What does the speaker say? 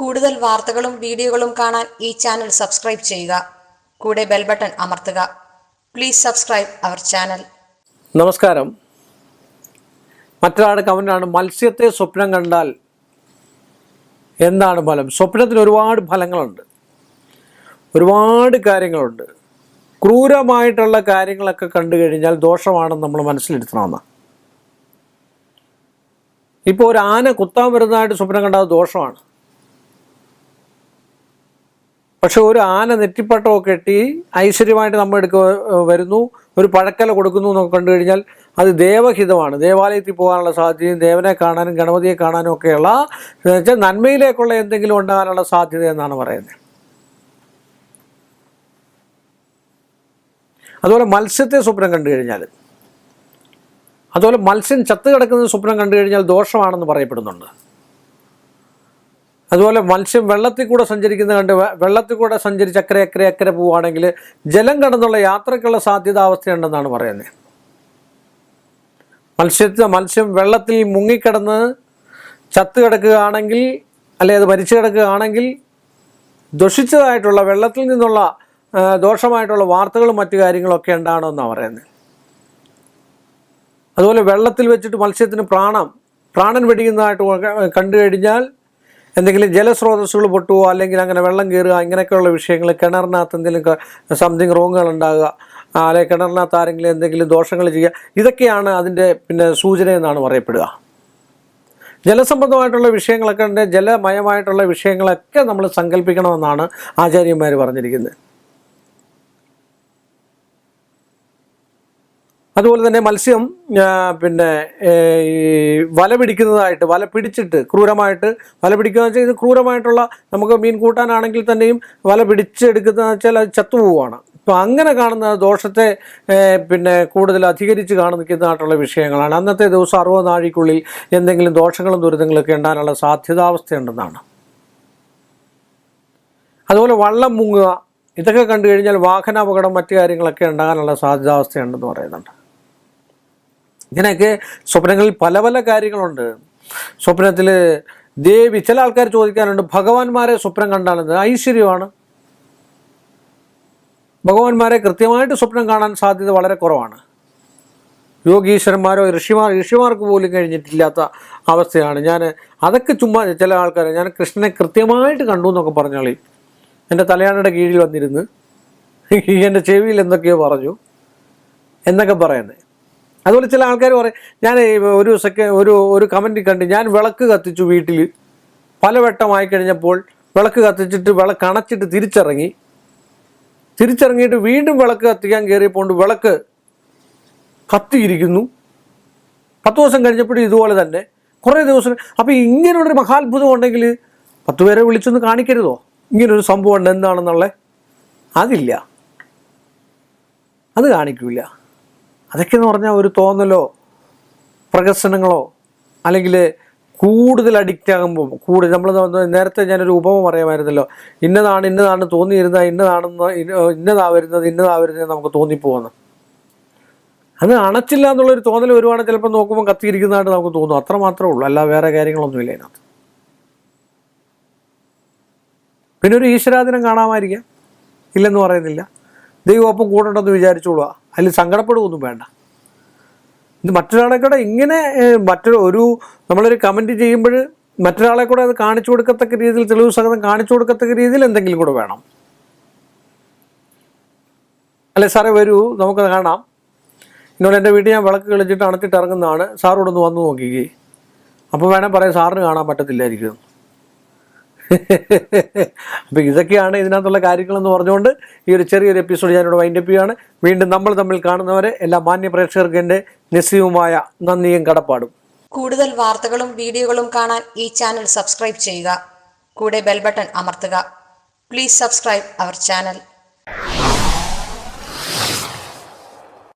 കൂടുതൽ വാർത്തകളും വീഡിയോകളും കാണാൻ ഈ ചാനൽ സബ്സ്ക്രൈബ് ചെയ്യുക. കൂടെ ബെൽ ബട്ടൺ അമർത്തുക. Please subscribe our channel. നമസ്കാരം. മറ്റൊരാളുടെ കമന്റാണ് മത്സ്യത്തെ സ്വപ്നം കണ്ടാൽ എന്താണ് ഫലം? സ്വപ്നത്തിന് ഒരുപാട് ഫലങ്ങളുണ്ട്. ഒരുപാട് കാര്യങ്ങളുണ്ട്. ക്രൂരമായിട്ടുള്ള കാര്യങ്ങളൊക്കെ കണ്ടു കഴിഞ്ഞാൽ ദോഷമാണെന്ന് നമ്മൾ മനസ്സിലെടുക്കണമെന്ന് ഇപ്പോൾ ഒരു ആന കുത്താൻ വരുന്നതായിട്ട് സ്വപ്നം കണ്ടാൽ ദോഷമാണ്. പക്ഷെ ഒരു ആന നെറ്റിപ്പട്ടമൊക്കെ കെട്ടി ഐശ്വര്യമായിട്ട് നമ്മൾ എടുക്ക വരുന്നു ഒരു പഴക്കല കൊടുക്കുന്നു എന്നൊക്കെ കണ്ടു കഴിഞ്ഞാൽ അത് ദേവഹിതമാണ്. ദേവാലയത്തിൽ പോകാനുള്ള സാധ്യതയും ദേവനെ കാണാനും ഗണപതിയെ കാണാനും ഒക്കെയുള്ള വെച്ചാൽ നന്മയിലേക്കുള്ള എന്തെങ്കിലും ഉണ്ടാകാനുള്ള സാധ്യത എന്നാണ് പറയുന്നത്. അതുപോലെ മത്സ്യത്തെ സ്വപ്നം കണ്ടു കഴിഞ്ഞാൽ അതുപോലെ മത്സ്യം ചത്തു കിടക്കുന്ന സ്വപ്നം കണ്ടു കഴിഞ്ഞാൽ ദോഷമാണെന്ന് പറയപ്പെടുന്നുണ്ട്. അതുപോലെ മത്സ്യം വെള്ളത്തിൽ കൂടെ സഞ്ചരിക്കുന്ന കണ്ട് വെള്ളത്തിൽ കൂടെ സഞ്ചരിച്ച് അക്കരെ അക്കരെ അക്കരെ പോവുകയാണെങ്കിൽ ജലം കടന്നുള്ള യാത്രയ്ക്കുള്ള സാധ്യതാവസ്ഥയുണ്ടെന്നാണ് പറയുന്നത്. മത്സ്യത്തെ മത്സ്യം വെള്ളത്തിൽ മുങ്ങിക്കിടന്ന് ചത്ത് കിടക്കുകയാണെങ്കിൽ അല്ലെ അത് മരിച്ചു കിടക്കുകയാണെങ്കിൽ ദുഷിച്ചതായിട്ടുള്ള വെള്ളത്തിൽ നിന്നുള്ള ദോഷമായിട്ടുള്ള വാർത്തകളും മറ്റു കാര്യങ്ങളൊക്കെ ഉണ്ടാകണമെന്നാണ് പറയുന്നത്. അതുപോലെ വെള്ളത്തിൽ വെച്ചിട്ട് മത്സ്യത്തിന് പ്രാണം പ്രാണൻ വെടിയുന്നതായിട്ട് കണ്ടു കഴിഞ്ഞാൽ എന്തെങ്കിലും ജലസ്രോതസ്സുകൾ പൊട്ടുവോ അല്ലെങ്കിൽ അങ്ങനെ വെള്ളം കയറുക ഇങ്ങനെയൊക്കെയുള്ള വിഷയങ്ങൾ കിണറിനകത്ത് എന്തെങ്കിലും സംതിങ് റോങ്ങുകൾ ഉണ്ടാകുക അല്ലെങ്കിൽ കിണറിനകത്ത് ആരെങ്കിലും എന്തെങ്കിലും ദോഷങ്ങൾ ചെയ്യുക ഇതൊക്കെയാണ് അതിന്റെ പിന്നെ സൂചന എന്നാണ് പറയപ്പെടുക. ജലസംബന്ധമായിട്ടുള്ള വിഷയങ്ങളൊക്കെ ഉണ്ട്. ജലമയമായിട്ടുള്ള വിഷയങ്ങളൊക്കെ നമ്മൾ സങ്കല്പിക്കണമെന്നാണ് ആചാര്യന്മാർ പറഞ്ഞിരിക്കുന്നത്. അതുപോലെ തന്നെ മത്സ്യം പിന്നെ ഈ വല പിടിക്കുന്നതായിട്ട് വല പിടിച്ചിട്ട് ക്രൂരമായിട്ട് വല പിടിക്കുക വെച്ചാൽ ഇത് ക്രൂരമായിട്ടുള്ള നമുക്ക് മീൻ കൂട്ടാനാണെങ്കിൽ തന്നെയും വല പിടിച്ചെടുക്കുന്ന വെച്ചാൽ അത് ചത്തുപോവാണ് അപ്പോൾ അങ്ങനെ കാണുന്ന ദോഷത്തെ പിന്നെ കൂടുതൽ അധികരിച്ച് കാണുന്നതായിട്ടുള്ള വിഷയങ്ങളാണ്. അന്നത്തെ ദിവസം അറുപത് നാഴിക്കുള്ളിൽ എന്തെങ്കിലും ദോഷങ്ങളും ദുരിതങ്ങളൊക്കെ ഉണ്ടാകാനുള്ള സാധ്യതാവസ്ഥയുണ്ടെന്നാണ്. അതുപോലെ വള്ളം മുങ്ങുക ഇതൊക്കെ കണ്ടു കഴിഞ്ഞാൽ വാഹനാപകടം മറ്റു കാര്യങ്ങളൊക്കെ ഉണ്ടാകാനുള്ള സാധ്യതാവസ്ഥയുണ്ടെന്ന് പറയുന്നുണ്ട്. ഇങ്ങനെയൊക്കെ സ്വപ്നങ്ങളിൽ പല പല കാര്യങ്ങളുണ്ട്. സ്വപ്നത്തിൽ ദേവി ചില ആൾക്കാർ ചോദിക്കാറുണ്ട് ഭഗവാന്മാരെ സ്വപ്നം കണ്ടാലെന്ന് ഐശ്വര്യമാണ്. ഭഗവാന്മാരെ കൃത്യമായിട്ട് സ്വപ്നം കാണാൻ സാധ്യത വളരെ കുറവാണ്. യോഗീശ്വരന്മാരോ ഋഷിമാർ ഋഷിമാർക്ക് പോലും കഴിഞ്ഞിട്ടില്ലാത്ത അവസ്ഥയാണ്. ഞാൻ അതൊക്കെ ചുമ്മാ ചില ആൾക്കാർ ഞാൻ കൃഷ്ണനെ കൃത്യമായിട്ട് കണ്ടു എന്നൊക്കെ പറഞ്ഞോളി എന്റെ തലയാണയുടെ കീഴിൽ വന്നിരുന്ന് എന്റെ ചെവിയിൽ എന്തൊക്കെയോ പറഞ്ഞു എന്നൊക്കെ പറയുന്നത്. അതുപോലെ ചില ആൾക്കാർ പറയും ഞാൻ ഒരു സെക്ക ഒരു ഒരു കമന്റ് കണ്ട് ഞാൻ വിളക്ക് കത്തിച്ചു വീട്ടിൽ. പലവട്ടമായി കഴിഞ്ഞപ്പോൾ വിളക്ക് കത്തിച്ചിട്ട് വിളക്ക് അണച്ചിട്ട് തിരിച്ചിറങ്ങി. തിരിച്ചിറങ്ങിയിട്ട് വീണ്ടും വിളക്ക് കത്തിക്കാൻ കയറിയപ്പോൾ വിളക്ക് കത്തിയിരിക്കുന്നു. പത്ത് ദിവസം കഴിഞ്ഞപ്പോഴും ഇതുപോലെ തന്നെ. കുറേ ദിവസം അപ്പോൾ ഇങ്ങനെയുള്ളൊരു മഹാത്ഭുതം ഉണ്ടെങ്കിൽ പത്ത് പേരെ വിളിച്ചൊന്ന് കാണിക്കരുതോ? ഇങ്ങനൊരു സംഭവം ഉണ്ട് എന്താണെന്നുള്ളത് അതില്ല. അത് കാണിക്കില്ല അതൊക്കെ എന്ന് പറഞ്ഞാൽ ഒരു തോന്നലോ പ്രകസനങ്ങളോ അല്ലെങ്കിൽ കൂടുതൽ അഡിക്റ്റ് ആകുമ്പോൾ കൂടുതൽ നമ്മൾ നേരത്തെ ഞാനൊരു ഉപമ പറയാമായിരുന്നല്ലോ. ഇന്നതാണ് ഇന്നതാണ് തോന്നിയിരുന്നത് ഇന്നതാണെന്ന് ഇന്ന- ഇന്നതാ വരുന്നത് ഇന്നതാ വരുന്നത് നമുക്ക് തോന്നിപ്പോകുന്നു. അത് അണച്ചില്ല എന്നുള്ളൊരു തോന്നൽ വരുവാണെങ്കിൽ ചിലപ്പോൾ നോക്കുമ്പോൾ കത്തിയിരിക്കുന്നതായിട്ട് നമുക്ക് തോന്നും. അത്ര മാത്രമേ ഉള്ളൂ. അല്ല വേറെ കാര്യങ്ങളൊന്നുമില്ല അതിനകത്ത് പിന്നെ ഒരു ഈശ്വരാദിനം കാണാമായിരിക്കാം. ഇല്ലെന്ന് പറയുന്നില്ല. ദൈവം ഒപ്പം കൂടണ്ടെന്ന് വിചാരിച്ചോളുക അതിൽ സങ്കടപ്പെടുകയൊന്നും വേണ്ട. ഇത് മറ്റൊരാളെ കൂടെ ഇങ്ങനെ മറ്റൊരു ഒരു നമ്മളൊരു കമന്റ് ചെയ്യുമ്പോൾ മറ്റൊരാളെ കൂടെ അത് കാണിച്ചു കൊടുക്കത്തക്ക രീതിയിൽ തെളിവ് സഹിതം കാണിച്ചു കൊടുക്കത്തക്ക രീതിയിൽ എന്തെങ്കിലും കൂടെ വേണം. അല്ലെ സാറേ വരൂ നമുക്കത് കാണാം. ഇന്നോട് എന്റെ വീട്ടിൽ ഞാൻ വിളക്ക് കളിച്ചിട്ട് അണച്ചിട്ട് ഇറങ്ങുന്നതാണ്. സാറോടൊന്ന് വന്ന് നോക്കിക്കേ. അപ്പോൾ വേണേൽ പറയാം സാറിന് കാണാൻ പറ്റത്തില്ലായിരിക്കും. അപ്പോൾ ഇതൊക്കെയാണ് ഇതിനകത്തുള്ള കാര്യങ്ങളെന്ന് പറഞ്ഞുകൊണ്ട് ഈ ഒരു ചെറിയൊരു എപ്പിസോഡ് ഞാനിവിടെ വൈൻഡപ്പ് ചെയ്യുകയാണ്. വീണ്ടും നമ്മൾ തമ്മിൽ കാണുന്നവരെ എല്ലാ മാന്യ പ്രേക്ഷകർക്ക് എന്റെ നിസ്സീവുമായ നന്ദിയും കടപ്പാടും. കൂടുതൽ വാർത്തകളും വീഡിയോകളും കാണാൻ ഈ ചാനൽ സബ്സ്ക്രൈബ് ചെയ്യുക. കൂടെ ബെൽബട്ടൺ അമർത്തുക. Please subscribe our channel